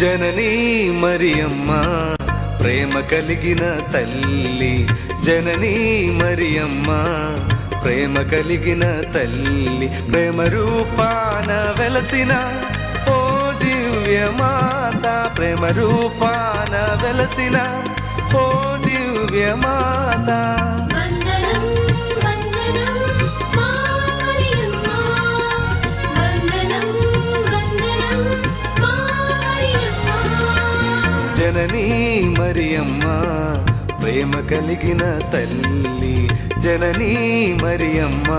జననీ మరియమ్మ ప్రేమ కలిగిన తల్లి జననీ మరియమ్మ ప్రేమ కలిగిన తల్లి ప్రేమ రూపాన వెలసిన ఓ దివ్య మాత ప్రేమ రూపాన వెలసిన ఓ దివ్య మాత జననీ మరియమ్మ. ప్రేమ కలిగిన తల్లి జననీ మరియమ్మ.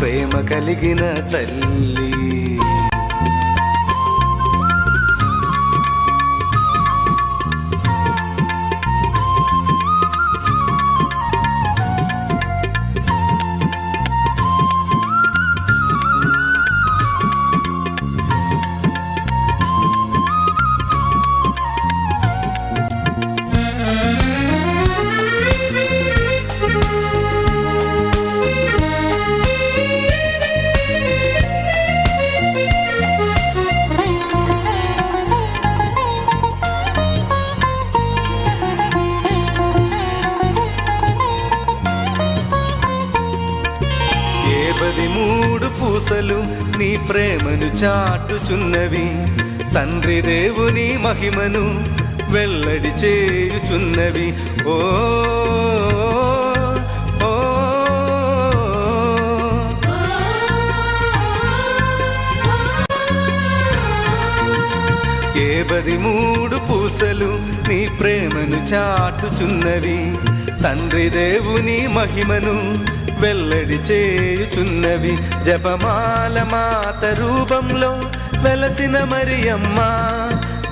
ప్రేమ కలిగిన తల్లి చాటుచున్నవి తండ్రి దేవుని మహిమను వెల్లడి చేయుచున్నవి. ఓ ఓ, ఏబది మూడు పూసలు నీ ప్రేమను చాటుచున్నవి. తండ్రి దేవుని మహిమను వెల్లడి చేయుచున్నవి. జపమాల మాత రూపంలో వెలసిన మరియమ్మ.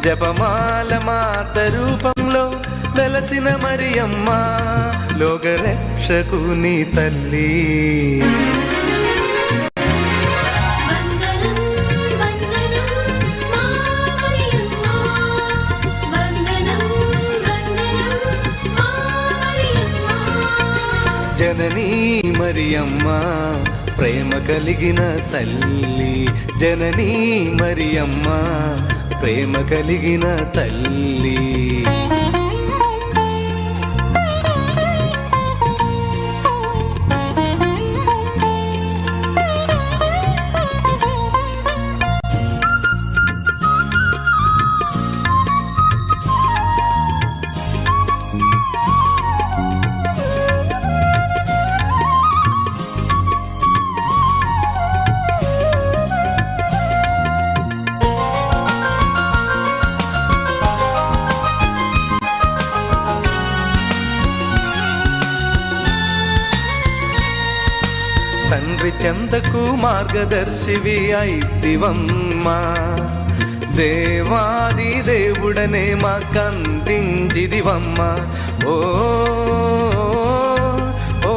జపమాల మాత రూపంలో వెలసిన మరియమ్మ. లోకరక్షకుని తల్లి. మరియమ్మ ప్రేమ కలిగిన తల్లి జననీ మరియమ్మ ప్రేమ కలిగిన తల్లి. మార్గదర్శివి అయితివమ్మా. దేవాది దేవుడనే మాకందించిదివమ్మ ఓ ఓ,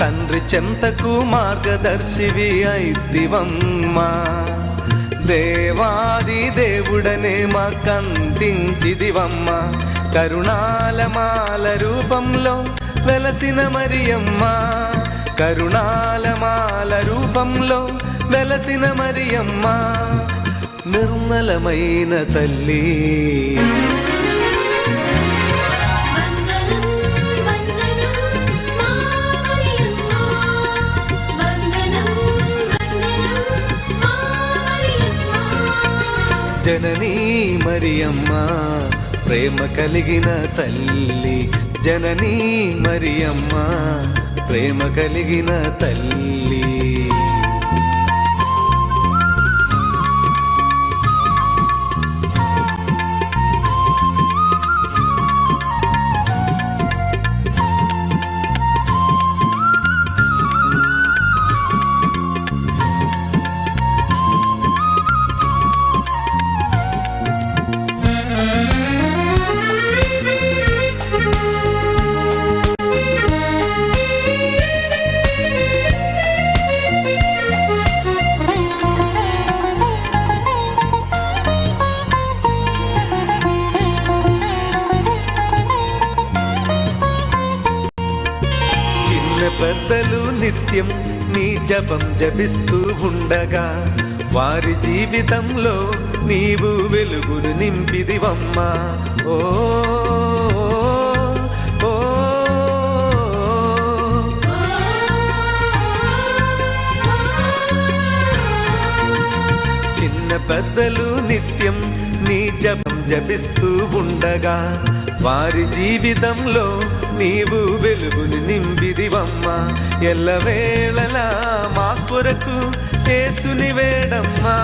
తండ్రి చెంతకు మార్గదర్శివి అయితివమ్మా. దేవాది దేవుడనే మా మాకందించిదివమ్మ కరుణాలమాల రూపంలో వెలసిన మరియమ్మ. కరుణాలమాల రూపంలో వెలసిన మరియమ్మ. నిర్మలమైన తల్లి. జననీ మరియమ్మ. ప్రేమ కలిగిన తల్లి జననీ మరియమ్మ. ప్రేమ కలిగిన తల్లి. పెద్దలు నిత్యం నీ జపం జపిస్తూ ఉండగా వారి జీవితంలో నీవు వెలుగును నింపిదివమ్మా ఓ ఓ, ఓ. చిన్న పెద్దలు నిత్యం నీ జపం జపిస్తూ ఉండగా వారి జీవితంలో నీవు వెలుగుని ఎల్ల ఎల్లవేళలా మా కొరకు యేసుని వేడమ్మా.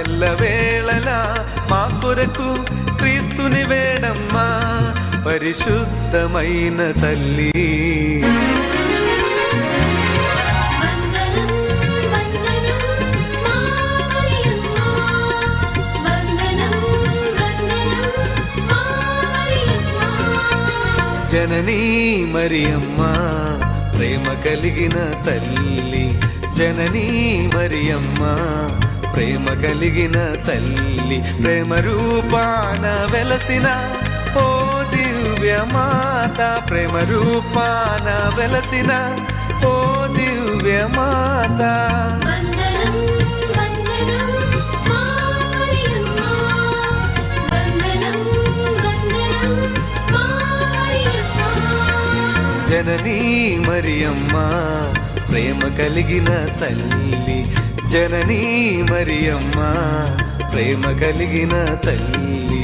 ఎల్లవేళలా మా కొరకు క్రీస్తుని వేడమ్మా. పరిశుద్ధమైన తల్లి. జననీ మరియమ్మ ప్రేమ కలిగిన తల్లి. జననీ మరియమ్మ ప్రేమ కలిగిన తల్లి. ప్రేమ రూపాన వెలసిన ఓ దివ్య మాత. ప్రేమ రూపాన వెలసిన ఓ దివ్య మాత. జననీ మరియమ్మ ప్రేమ కలిగిన తల్లి. జననీ మరియమ్మ ప్రేమ కలిగిన తల్లి.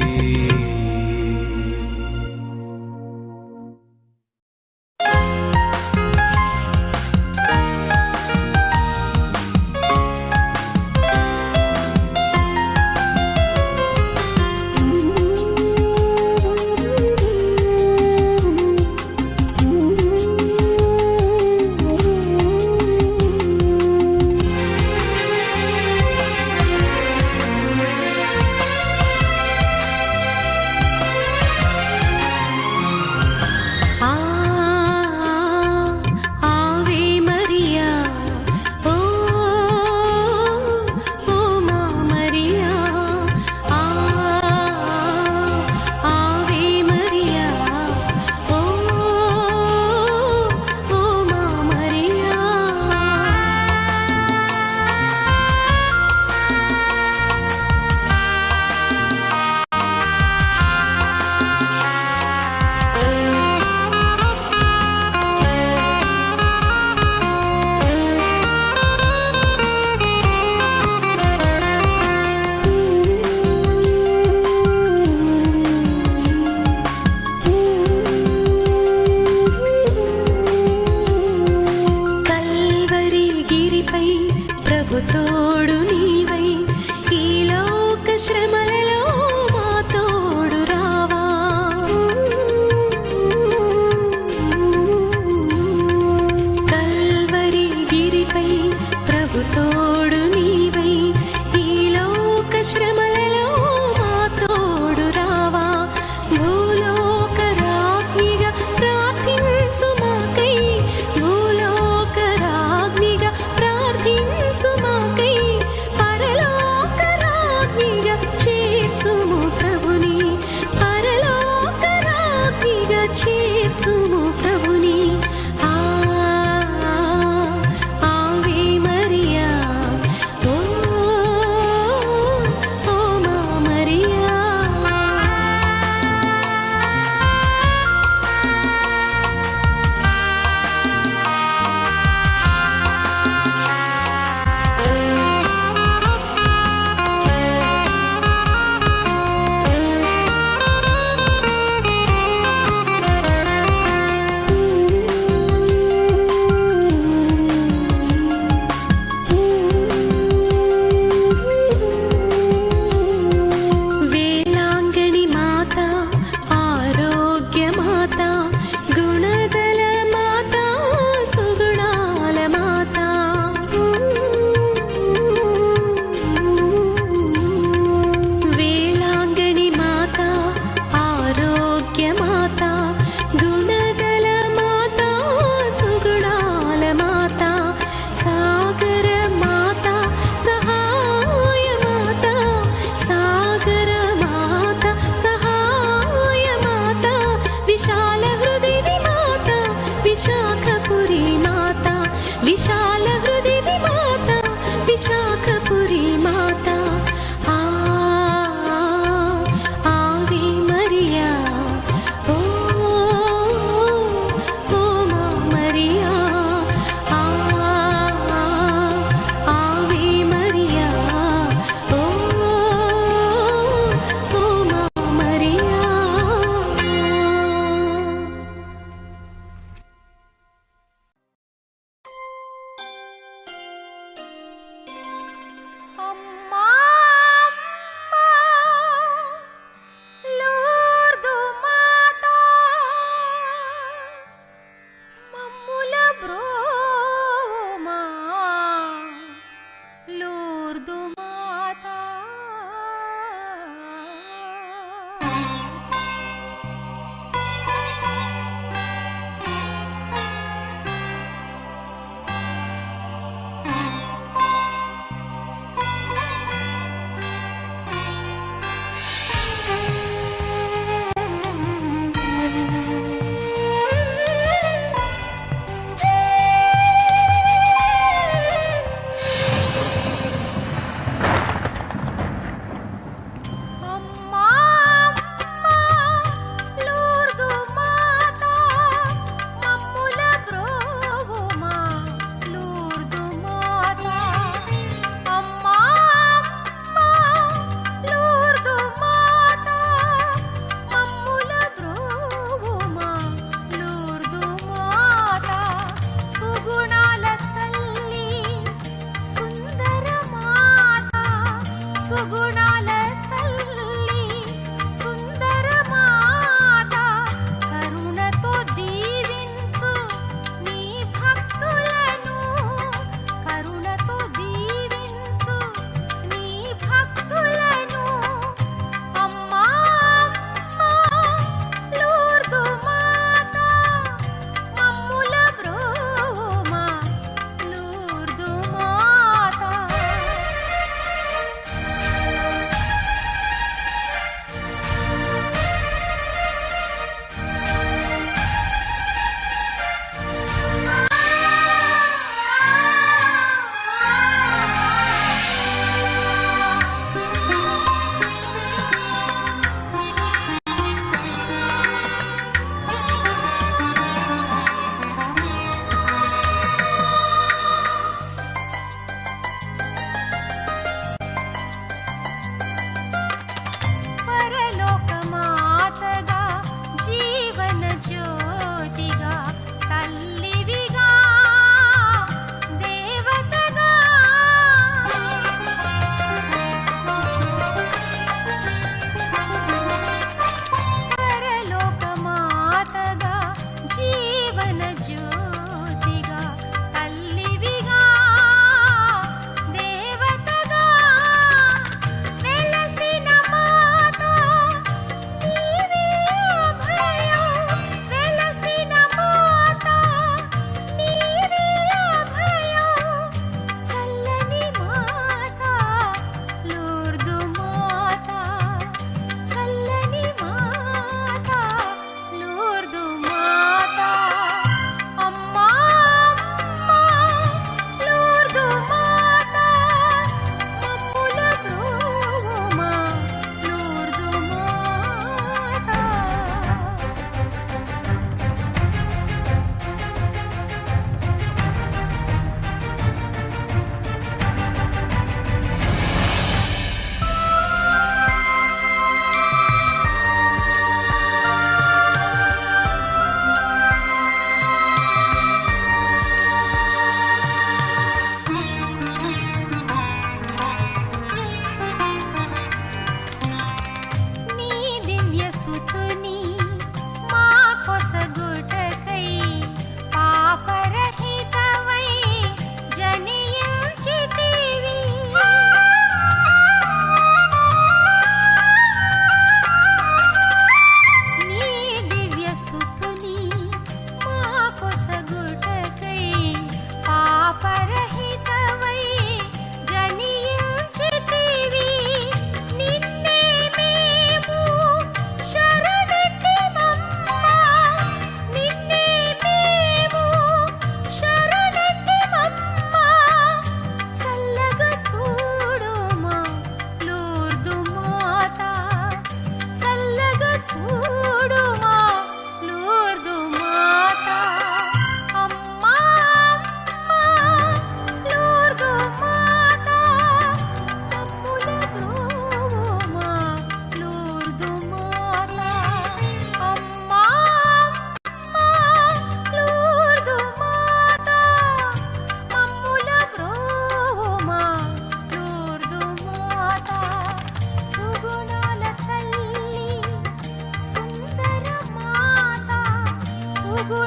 Дом.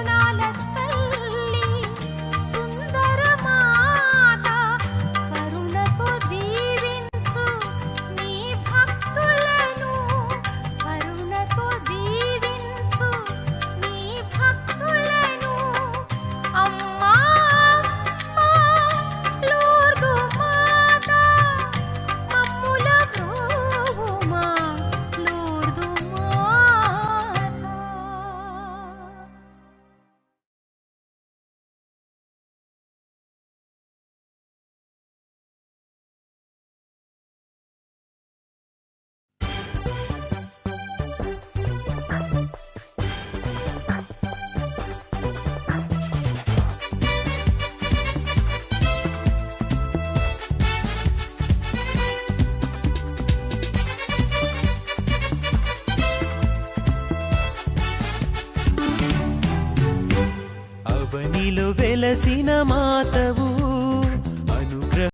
திருநாள వెలసిన మాతవు